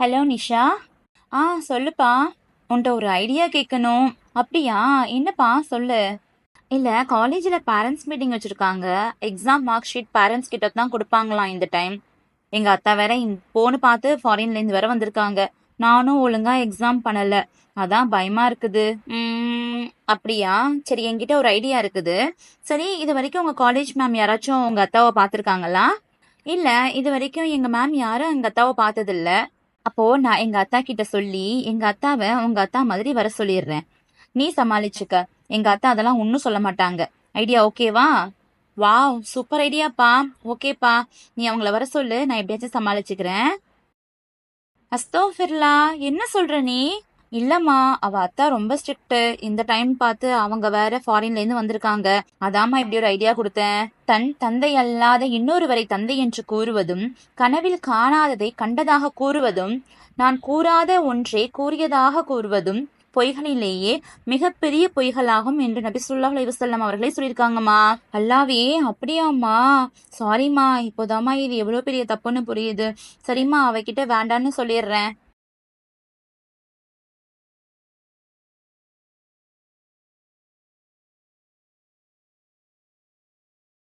Hello Nisha. ஆ சொல்லுப்பா. உன்கிட்ட ஒரு ஐடியா கேட்கணும் அப்படியா? என்னப்பா? சொல்லு. இல்லை காலேஜில் பேரண்ட்ஸ் மீட்டிங் வச்சுருக்காங்க. எக்ஸாம் மார்க் ஷீட் பேரண்ட்ஸ் கிட்ட தான் கொடுப்பாங்களாம் இந்த டைம் எங்கள் அத்தா வேற போன்னு பார்த்து ஃபாரின்லேருந்து வேற வந்திருக்காங்க. நானும் ஒழுங்காக எக்ஸாம் பண்ணலை. அதான் பயமாக இருக்குது. அப்படியா? சரி என்கிட்ட ஒரு ஐடியா இருக்குது. சரி இது வரைக்கும் உங்கள் காலேஜ் மேம் யாராச்சும் உங்கள் அத்தாவை பார்த்துருக்காங்களா? இல்லை இது வரைக்கும் எங்கள் மேம் யாரும் எங்கள் அத்தாவை பார்த்ததில்ல. அப்போ நான் எங்க அத்தா கிட்ட சொல்லி எங்க அத்தாவை உங்க அத்தா மாதிரி வர சொல்லிடுறேன். நீ சமாளிச்சுக்க. எங்க அத்தா அதெல்லாம் ஒன்றும் சொல்ல மாட்டாங்க. ஐடியா ஓகேவா வா? சூப்பர் ஐடியாப்பா ஓகேப்பா நீ அவங்கள வர சொல்லு. நான் எப்படியாச்சும் சமாளிச்சுக்கிறேன். அஸ்தோஃபிர்லா என்ன சொல்ற நீ? இல்லம்மா அவ அத்தா ரொம்ப ஸ்ட்ரிக்ட் இந்த டைம் பார்த்து அவங்க வேற ஃபாரின்ல இருந்து வந்திருக்காங்க. அதாம்மா இப்படி ஒரு ஐடியா கொடுத்தேன். தன் தந்தை அல்லாத இன்னொருவரை தந்தை என்று கூறுவதும் கனவில் காணாததை கண்டதாக கூறுவதும் நான் கூறாத ஒன்றை கூறியதாக கூறுவதும் பொய்களிலேயே மிகப்பெரிய பொய்களாகும் என்று நபி சுல்லா அலைஹி அவர்களே சொல்லியிருக்காங்கம்மா. அல்லாவே அப்படியாம்மா? சாரிம்மா இப்போதாம்மா இது எவ்வளோ பெரிய தப்புன்னு புரியுது. சரிம்மா அவகிட்ட வேண்டான்னு சொல்லிடுறேன்.